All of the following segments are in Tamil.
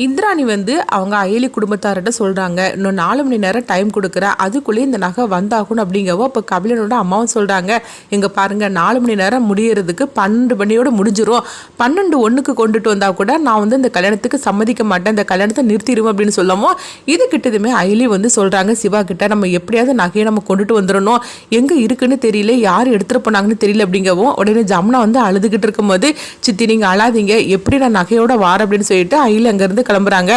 இந்திராணி வந்து அவங்க அயலி குடும்பத்தார்கிட்ட சொல்கிறாங்க இன்னும் நாலு மணி நேரம் டைம் கொடுக்குற அதுக்குள்ளேயே இந்த நகை வந்தாகணும் அப்படிங்கவோ இப்போ கபிலனோட அம்மாவும் சொல்கிறாங்க இங்கே பாருங்கள் நாலு மணி நேரம் முடியறதுக்கு பன்னெண்டு மணியோட முடிஞ்சிரும். பன்னெண்டு ஒன்றுக்கு கொண்டுட்டு வந்தால் கூட நான் வந்து இந்த கல்யாணத்துக்கு சம்மதிக்க மாட்டேன் இந்த கல்யாணத்தை நிறுத்திடுவேன் அப்படின்னு சொல்லவும் இது கிட்டதுமே அயலி வந்து சொல்கிறாங்க சிவா கிட்ட நம்ம எப்படியாவது நகையை நம்ம கொண்டுட்டு வந்துடணும். எங்கே இருக்குன்னு தெரியல யார் எடுத்துகிட்டு போனாங்கன்னு தெரியல அப்படிங்கவும் உடனே ஜமுனா வந்து அழுதுகிட்டு இருக்கும்போது சித்தி நீங்கள் அழாதீங்க எப்படி நான் நகையோட வார அப்படின்னு சொல்லிட்டு அயலி அங்கேருந்து கிளம்புறாங்க.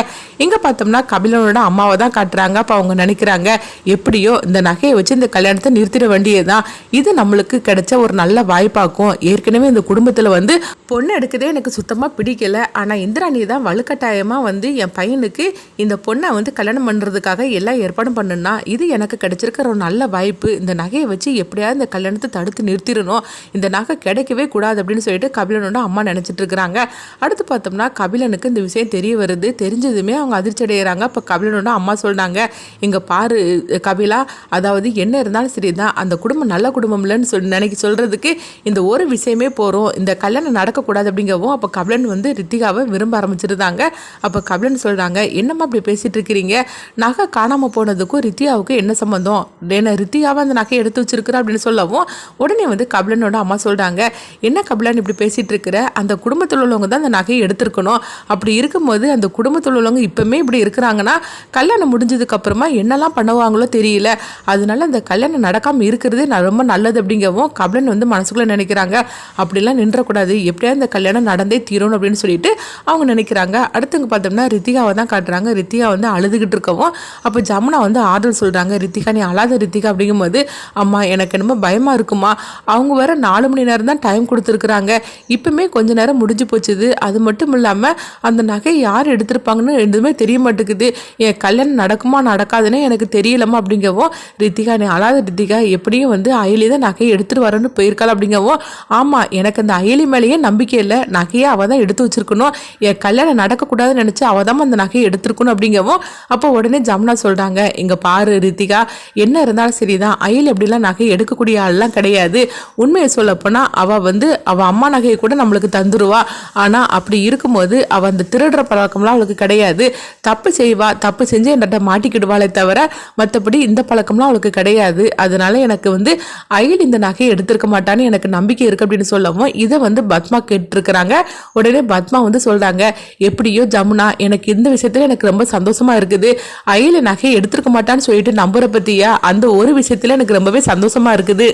இங்கே பார்த்தோம்னா கபிலனோட அம்மாவை தான் காட்டுறாங்க. அப்போ அவங்க நினைக்கிறாங்க எப்படியோ இந்த நகையை வச்சு இந்த கல்யாணத்தை நிறுத்திட வேண்டியதுதான். இது நம்மளுக்கு கிடைச்ச ஒரு நல்ல வாய்ப்பாக்கும். ஏற்கனவே இந்த குடும்பத்தில் வந்து பொண்ணு எடுக்கதே எனக்கு சுத்தமாக பிடிக்கல. ஆனால் இந்திராணி தான் வலுக்கட்டாயமாக வந்து என் பையனுக்கு இந்த பொண்ணை வந்து கல்யாணம் பண்ணுறதுக்காக எல்லாம் ஏற்பாடும் பண்ணுனா இது எனக்கு கிடைச்சிருக்கிற ஒரு நல்ல வாய்ப்பு. இந்த நகையை வச்சு எப்படியாவது இந்த கல்யாணத்தை தடுத்து நிறுத்திடணும். இந்த நகை கிடைக்கவே கூடாது அப்படின்னு சொல்லிட்டு கபிலனோட அம்மா நினச்சிட்டு இருக்கிறாங்க. அடுத்து பார்த்தோம்னா கபிலனுக்கு இந்த விஷயம் தெரிய வருது. தெரிஞ்சதுமே அவங்க அதிர்ச்சி அடைகிறாங்க அப்போ கபிலனோட அம்மா சொல்கிறாங்க இங்கே பாரு கபிலா அதாவது என்ன இருந்தாலும் சரி தான் அந்த குடும்பம் நல்ல குடும்பம் இல்லைன்னு சொல் நினைக்க சொல்கிறதுக்கு இந்த ஒரு விஷயமே போகிறோம் இந்த கல்யாணம் நடக்கக்கூடாது அப்படிங்கவும் அப்போ கபிலன் வந்து ரித்திகாவை விரும்ப ஆரம்பிச்சிருந்தாங்க. அப்போ கபிலன் சொல்கிறாங்க என்னம்மா அப்படி பேசிகிட்டு இருக்கிறீங்க? நகை காணாமல் போனதுக்கும் ரித்தியாவுக்கும் என்ன சம்மந்தம் என்ன ரித்தியாவை அந்த நகையை எடுத்து வச்சிருக்கிறா அப்படின்னு சொல்லவும் உடனே வந்து கபிலனோட அம்மா சொல்கிறாங்க என்ன கபிலன் இப்படி பேசிகிட்டு இருக்கிற? அந்த குடும்பத்தில் உள்ளவங்க தான் அந்த நகையை எடுத்திருக்கணும். அப்படி இருக்கும்போது அந்த குடும்பத்தில் உள்ளவங்க இப்போமே இப்படி இருக்கிறாங்கன்னா கல்யாணம் முடிஞ்சதுக்கு அப்புறமா என்னெல்லாம் பண்ணுவாங்களோ தெரியல. அதனால அந்த கல்யாணம் நடக்காமல் இருக்கிறதே நான் ரொம்ப நல்லது அப்படிங்கவும் கபிலன் வந்து மனசுக்குள்ளே நினைக்கிறாங்க. அப்படிலாம் நின்றக்கூடாது. எப்படியாவது இந்த கல்யாணம் நடந்தே தீரணும் அப்படின்னு சொல்லிட்டு அவங்க நினைக்கிறாங்க. அடுத்தவங்க பார்த்தோம்னா ரித்திகாவை தான் காட்டுறாங்க. ரித்திகா வந்து அழுதுகிட்டு இருக்கவும் அப்போ ஜமுனா வந்து ஆறுதல் சொல்கிறாங்க ரித்திகா நீ அழாத ரித்திகா அப்படிங்கும்போது அம்மா எனக்கு என்னமோ பயமாக இருக்குமா? அவங்க வர நாலு மணி நேரம் தான் டைம் கொடுத்துருக்குறாங்க. இப்போமே கொஞ்ச நேரம் முடிஞ்சு போச்சுது. அது மட்டும் இல்லாமல் அந்த நகை யார் எடுத்திருப்பாங்கன்னு எதுவுமே தெரிய மாட்டேங்குது. என் கல்யாணம் நடக்குமா நடக்காதுன்னு எனக்கு தெரியலம்மா அப்படிங்கவும் ரித்திகா நீ அழாத ரித்திகா எப்படியும் வந்து அயலி தான் நகையை எடுத்துட்டு வரேன்னு போயிருக்காள் அப்படிங்கவும் ஆமாம் எனக்கு அந்த அயலி மேலேயே நம்பிக்கை இல்லை. நகையை அவள் தான் எடுத்து வச்சிருக்கணும். என் கல்யாணம் நடக்கக்கூடாதுன்னு நினச்சி அவள் தான் அந்த நகையை எடுத்திருக்கணும் அப்படிங்கவும் அப்போ உடனே ஜமுனா சொல்கிறாங்க இங்கே பாரு ரித்திகா என்ன இருந்தாலும் சரிதான். அயல் எப்படிலாம் நகை எடுக்கக்கூடிய ஆள்லாம் கிடையாது. உண்மையை சொல்லப்போனால் அவள் வந்து அவள் அம்மா நகையை கூட நம்மளுக்கு தந்துருவா. ஆனால் அப்படி இருக்கும்போது அவள் அந்த திருடுற பழக்கம் பழக்கம்லாம் அவளுக்கு கிடையாது. தப்பு செய்வா தப்பு செஞ்சு என்கிட்ட மாட்டிக்கிடுவாளே தவிர மற்றபடி இந்த பழக்கம்லாம் அவளுக்கு கிடையாது. அதனால எனக்கு வந்து அயல் இந்த நகையை எடுத்திருக்க மாட்டான்னு எனக்கு நம்பிக்கை இருக்கு அப்படின்னு சொல்லவும் இதை வந்து பத்மா கேட்டிருக்கிறாங்க. உடனே பத்மா வந்து சொல்றாங்க எப்படியோ ஜமுனா எனக்கு இந்த விஷயத்துல எனக்கு ரொம்ப சந்தோஷமா இருக்குது. அயல நகையை எடுத்திருக்க மாட்டான்னு சொல்லிட்டு நம்புற பத்தியா? அந்த ஒரு விஷயத்துல எனக்கு ரொம்பவே சந்தோஷமா இருக்குது.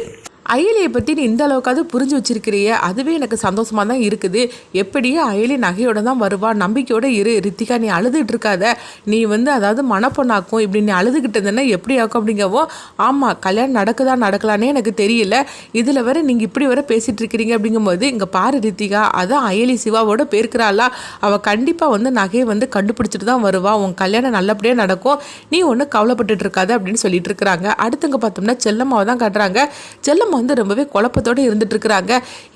அயலியை பற்றி நீ இந்த அளவுக்காவது புரிஞ்சு வச்சிருக்கிறிய? அதுவே எனக்கு சந்தோஷமாக தான் இருக்குது. எப்படியோ அயலி நகையோட தான் வருவா. நம்பிக்கையோடு இரு. ரித்திகா நீ அழுதுகிட்டு இருக்காத. நீ வந்து அதாவது மனப்பொண்ணாக்கும். இப்படி நீ அழுதுகிட்டதுன்னா எப்படி ஆக்கும் அப்படிங்கவோ ஆமாம் கல்யாணம் நடக்குதா நடக்கலானே எனக்கு தெரியல. இதில் வர நீங்கள் இப்படி வர பேசிகிட்டு இருக்கிறீங்க அப்படிங்கும்போது இங்கே பாரு ரித்திகா அதான் அயலி சிவாவோட பேருக்கிறாளா. அவள் கண்டிப்பாக வந்து நகையை வந்து கண்டுபிடிச்சிட்டு தான் வருவா. உன் கல்யாணம் நல்லபடியாக நடக்கும். நீ ஒன்றும் கவலைப்பட்டுட்டு இருக்காத அப்படின்னு சொல்லிட்டு இருக்கிறாங்க. அடுத்தங்க பார்த்தோம்னா செல்லம்மாவை தான் காட்டுறாங்க. செல்லம்மா வந்து ரொம்பவே குழப்பத்தோடு இருந்துட்டு இருக்கிறாங்க.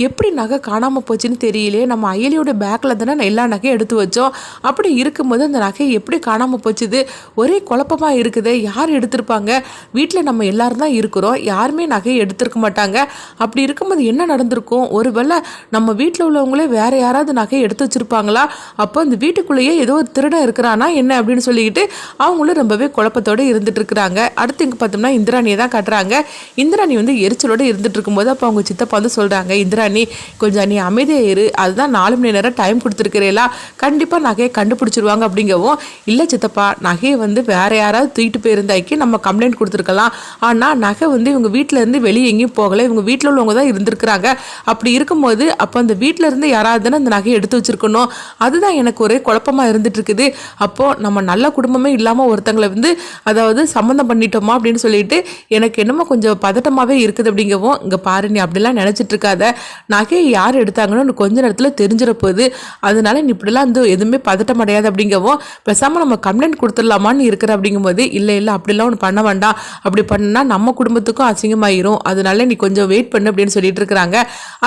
எப்படி நகை காணாமல் போச்சுன்னு தெரியலையே. நம்ம அயலியோட பேக்கில் தானே எல்லா நகையும் எடுத்து வச்சோம். அப்படி இருக்கும்போது அந்த நகை எப்படி காணாமல் போச்சுது? ஒரே குழப்பமாக இருக்குது. யார் எடுத்திருப்பாங்க? வீட்டில் நம்ம எல்லாரும் தான் இருக்கிறோம். யாருமே நகையை எடுத்திருக்க மாட்டாங்க. அப்படி இருக்கும்போது என்ன நடந்திருக்கும்? ஒருவேளை நம்ம வீட்டில் உள்ளவங்களே வேற யாராவது நகையை எடுத்து வச்சிருப்பாங்களா? அப்போ அந்த வீட்டுக்குள்ளேயே ஏதோ ஒரு திருடன் இருக்கிறானா என்ன அப்படின்னு சொல்லிக்கிட்டு அவங்களும் ரொம்பவே குழப்பத்தோடு இருந்துட்டு இருக்கிறாங்க. அடுத்து இங்கே பார்த்தோம்னா இந்திராணியை தான் காட்டுறாங்க. இந்திராணி வந்து எரிச்சலோடு இருந்துட்டு இருக்கும்போது அப்போ அவங்க சித்தப்பா வந்து சொல்கிறாங்க இந்திராணி கொஞ்சம் நீ அமைதியாக இரு. அதுதான் நாலு மணி நேரம் டைம் கொடுத்துருக்கிறீங்களா கண்டிப்பாக நகையை கண்டுபிடிச்சிருவாங்க அப்படிங்கவும் இல்லை சித்தப்பா நகையை வந்து வேற யாராவது தூக்கிட்டு போயிருந்தாக்கி நம்ம கம்ப்ளைண்ட் கொடுத்துருக்கலாம். ஆனால் நகை வந்து இவங்க வீட்டில் இருந்து வெளியே எங்கேயும் போகலை. இவங்க வீட்டில் உள்ளவங்க தான் இருந்திருக்கிறாங்க. அப்படி இருக்கும்போது அப்போ அந்த வீட்டில் இருந்து யாராவது தானே அந்த நகையை எடுத்து வச்சிருக்கணும். அதுதான் எனக்கு ஒரே குழப்பமாக இருந்துட்டு இருக்குது. அப்போது நம்ம நல்ல குடும்பமே இல்லாமல் ஒருத்தங்களை வந்து அதாவது சம்மந்தம் பண்ணிட்டோமா? அப்படின்னு சொல்லிட்டு எனக்கு என்னமோ கொஞ்சம் பதட்டமாகவே இருக்குது அப்படிங்கவும் இங்கே பாரு நீ அப்படிலாம் நினச்சிட்டு இருக்காத நகையை யார் எடுத்தாங்கன்னு கொஞ்ச நேரத்தில் தெரிஞ்சிட போகுது அதனால நீ இப்படிலாம் வந்து எதுவுமே பதட்டம் அடையாது அப்படிங்கவும் பேசாமல் நம்ம கம்ப்ளைண்ட் கொடுத்துடலாமான்னு இருக்கிற அப்படிங்கும்போது இல்லை இல்லை அப்படிலாம் ஒன்று பண்ண வேண்டாம். அப்படி பண்ணால் நம்ம குடும்பத்துக்கும் அசிங்கமாயிரும். அதனால நீ கொஞ்சம் வெயிட் பண்ணு அப்படின்னு சொல்லிட்டு இருக்கிறாங்க.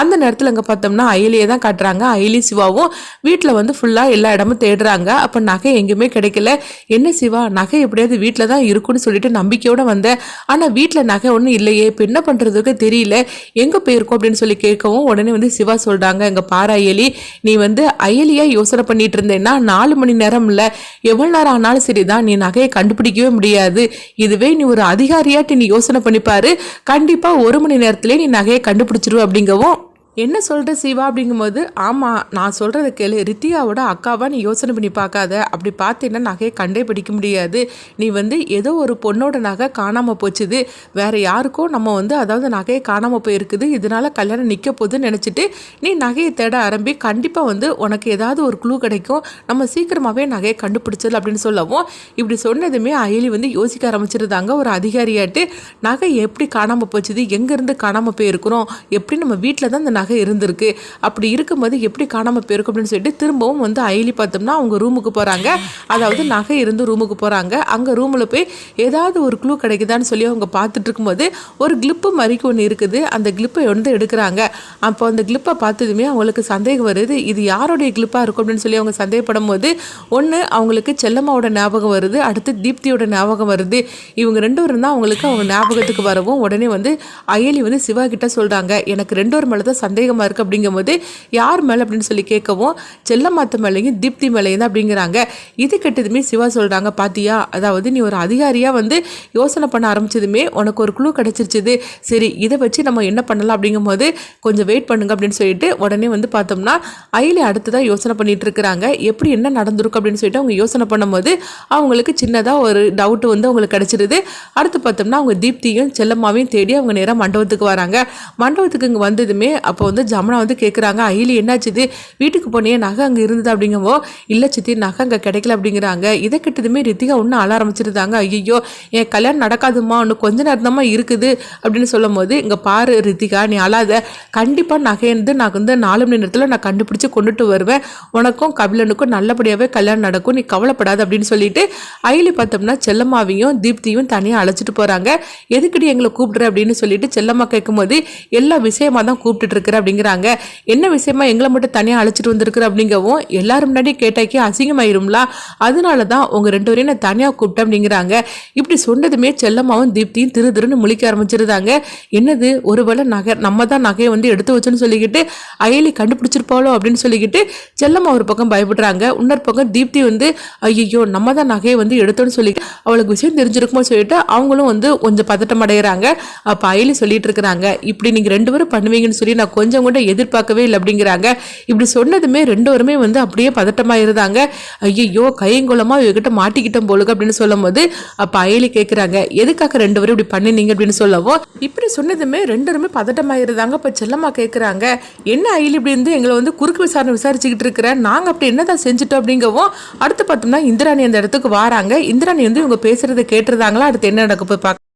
அந்த நேரத்தில் இங்கே பார்த்தோம்னா அயலியை தான் காட்டுறாங்க. அயலி சிவாவும் வீட்டில் வந்து ஃபுல்லாக எல்லா இடமும் தேடுறாங்க. அப்போ நகை எங்கேயுமே கிடைக்கல. என்ன சிவா நகை எப்படியாவது வீட்டில் தான் இருக்கும்னு சொல்லிட்டு நம்பிக்கையோடு வந்தேன் ஆனால் வீட்டில் நகை ஒன்றும் இல்லையே. இப்போ என்ன பண்ணுறதுக்கு தெரியல. எங்கே போயிருக்கோம் அப்படின்னு சொல்லி கேட்கவும் உடனே வந்து சிவா சொல்கிறாங்க எங்கள் பாராயலி நீ வந்து அயலியாக யோசனை பண்ணிட்டு இருந்தேன்னா நாலு மணி நேரம் இல்லை எவ்வளோ நேரம் ஆனாலும் சரி தான் நீ நகையை கண்டுபிடிக்கவே முடியாது. இதுவே நீ ஒரு அதிகாரியாட்டி நீ யோசனை பண்ணிப்பாரு. கண்டிப்பாக ஒரு மணி நேரத்திலே நீ நகையை கண்டுபிடிச்சிருவ அப்படிங்கவும் என்ன சொல்கிற சிவா அப்படிங்கும்போது ஆமாம் நான் சொல்கிறத கேளு. ரித்தியாவோட அக்காவாக நீ யோசனை பண்ணி பார்க்காத. அப்படி பார்த்தீங்கன்னா நகையை கண்டே பிடிக்க முடியாது. நீ வந்து ஏதோ ஒரு பொண்ணோட நகை காணாமல் போச்சுது. வேறு யாருக்கோ நம்ம வந்து அதாவது நகையை காணாமல் போயிருக்குது. இதனால கல்யாணம் நிற்க போகுதுன்னு நினச்சிட்டு நீ நகையை தேட ஆரம்பி கண்டிப்பாக வந்து உனக்கு ஏதாவது ஒரு க்ளூ கிடைக்கும். நம்ம சீக்கிரமாகவே நகையை கண்டுபிடிச்சது அப்படின்னு சொல்லவும் இப்படி சொன்னதுமே அயலி வந்து யோசிக்க ஆரம்பிச்சிருந்தாங்க. ஒரு அதிகாரியாட்டு நகை எப்படி காணாமல் போச்சுது? எங்கேருந்து காணாமல் போயிருக்கிறோம்? எப்படி நம்ம வீட்டில் தான் அந்த நகை இருந்திருக்கு. அப்படி இருக்கும்போது எப்படி காணாமல் போயிருக்கும் அப்படின்னு சொல்லிட்டு திரும்பவும் வந்து அயலி பார்த்தோம்னா அவங்க ரூமுக்கு போகிறாங்க அதாவது நகை இருந்து ரூமுக்கு போகிறாங்க அங்கே ரூமில் போய் ஏதாவது ஒரு க்ளூ கிடைக்குதான்னு சொல்லி அவங்க பார்த்துட்டு இருக்கும்போது ஒரு கிளிப்பு மாதிரிக்கு ஒன்று இருக்குது. அந்த கிளிப்பை வந்து எடுக்கிறாங்க. அப்போ அந்த கிளிப்பை பார்த்ததுமே அவங்களுக்கு சந்தேகம் வருது. இது யாருடைய கிளிப்பாக இருக்கும் அப்படின்னு சொல்லி அவங்க சந்தேகப்படும் போது ஒன்று அவங்களுக்கு செல்லம்மாவோட ஞாபகம் வருது. அடுத்து தீப்தியோட ஞாபகம் வருது. இவங்க ரெண்டு பேரும் தான் அவங்களுக்கு அவங்க ஞாபகத்துக்கு வரவும் உடனே வந்து அயலி வந்து சிவா கிட்ட சொல்கிறாங்க எனக்கு ரெண்டு ஒரு மேலே தான் சந்தேகமாக இருக்குது அப்படிங்கும்போது யார் மேலே? அப்படின்னு சொல்லி கேட்கவும் செல்லமாத்த மேலேயும் தீப்தி மேலேயும் தான் அப்படிங்கிறாங்க. இது கெட்டதுமே சிவா சொல்கிறாங்க பாத்தியா அதாவது நீ ஒரு அதிகாரியாக வந்து யோசனை பண்ண ஆரம்பிச்சதுமே உனக்கு ஒரு குழு கிடச்சிருச்சுது. சரி இதை வச்சு நம்ம என்ன பண்ணலாம்? அப்படிங்கும்போது கொஞ்சம் வெயிட் பண்ணுங்க அப்படின்னு சொல்லிட்டு உடனே வந்து பார்த்தோம்னா அயிலே அடுத்ததாக யோசனை பண்ணிட்டு இருக்கிறாங்க. எப்படி என்ன நடந்திருக்கும் அப்படின்னு சொல்லிட்டு அவங்க யோசனை பண்ணும்போது அவங்களுக்கு சின்னதாக ஒரு டவுட் வந்து அவங்களுக்கு கிடச்சிருது. அடுத்து பார்த்தோம்னா அவங்க தீப்தியும் செல்லம்மாவையும் தேடி அவங்க நேராக மண்டபத்துக்கு வராங்க. மண்டபத்துக்கு இங்கே வந்ததுமே அப்போ வந்து ஜமுனா வந்து கேட்குறாங்க அயிலி என்னாச்சுது வீட்டுக்கு போனியே நகை அங்கே இருந்தது? அப்படிங்கவோ இல்லை சித்தி நகை அங்கே கிடைக்கல அப்படிங்கிறாங்க. இதை கிட்டதுமே ரித்திகா ஒன்றும் ஆள ஆரம்பிச்சிருந்தாங்க. ஐயோ என் கல்யாணம் நடக்காதுமா இன்னும் கொஞ்ச நேரம் இருக்குது அப்படின்னு சொல்லும் போது இங்கே பாரு ரித்திகா நீ அழாத. கண்டிப்பாக நகைந்து நான் வந்து நாலு மணி நேரத்தில் நான் கண்டுபிடிச்சி கொண்டுட்டு வருவேன். உனக்கும் கபிலனுக்கும் நல்லபடியாகவே கல்யாணம் நடக்கும். நீ கவலைப்படாத அப்படின்னு சொல்லிட்டு அயிலி பார்த்தோம்னா செல்லம்மாவையும் தீப்தியும் தனியாக அழைச்சிட்டு போகிறாங்க எதுக்கடி எங்களை கூப்பிடுற? அப்படின்னு சொல்லிட்டு செல்லம்மா கேட்கும்போது எல்லா விஷயமா தான் கூப்பிட்டுட்டு இருக்கிற அப்படிங்கிறாங்க. என்ன விஷயமா எங்களை மட்டும் தனியாக அழைச்சிட்டு வந்திருக்கிற அப்படிங்கவும் எல்லாரும் முன்னாடி கேட்டாக்கி அசிங்கமாயிரும்ல? அதனால தான் உங்கள் ரெண்டு வரையும் நான் தனியாக கூப்பிட்டேன் அப்படிங்கிறாங்க. இப்படி சொன்னதுமே செல்லம்மாவும் தீப்தியும் திரு திருன்னு முழிக்க ஆரம்பிச்சிருந்தாங்க. என்னது? ஒருவேளை நகை நம்ம தான் நகையை வந்து எடுத்து வச்சோன்னு சொல்லிக்கிட்டு அயலி கண்டுபிடிச்சிருப்பாளோ அப்படின்னு சொல்லிக்கிட்டு செல்லம்மா ஒரு பக்கம் பயப்படுறாங்க. இன்னொரு பக்கம் தீப்தி வந்து ஐயோ நம்ம தான் நகையை வந்து எடுத்தோன்னு சொல்லி அவளுக்கு விஷயம் தெரிஞ்சிருக்குமோ? சொல்லிட்டு அவங்களும் வந்து கொஞ்சம் பதட்டம் அடைகிறாங்க அப்போ அயலி சொல்லிட்டு இருக்கிறாங்க இப்படி நீங்கள் ரெண்டு பேரும் பண்ணுவீங்கன்னு சொல்லி நான் கொஞ்சம் கூட எதிர்பார்க்கவே இல்லை அப்படிங்கிறாங்க. இப்படி சொன்னதுமே ரெண்டு வந்து அப்படியே பதட்டமாக இருந்தாங்க ஐயோ கையங்குளமாக இவகிட்ட மாட்டிக்கிட்டோம் போலுக்கு அப்படின்னு சொல்லும் போது அப்போ அயலி கேட்குறாங்க எதுக்காக ரெண்டு பேரும் இப்படி பண்ணினீங்க? அப்படின்னு சொல்லவும் இப்படி சொன்னதுமே ரெண்டு பதட்டமாக இருந்தாங்க இப்போ செல்லம்மா கேட்குறாங்க என்ன அயலி இப்படி இருந்து எங்களை வந்து குறுக்கு விசாரணை விசாரிச்சுக்கிட்டு இருக்கிறேன் நாங்கள் அப்படி என்னதான் செஞ்சுட்டோம்? அப்படிங்கவும் அடுத்து பார்த்தோம்னா இந்திராணி அந்த இடத்துக்கு வராங்க. இந்திராணி வந்து இவங்க பேசுறதை கேட்டிருந்தாங்களா? அடுத்து என்ன நடக்க போய் பார்க்க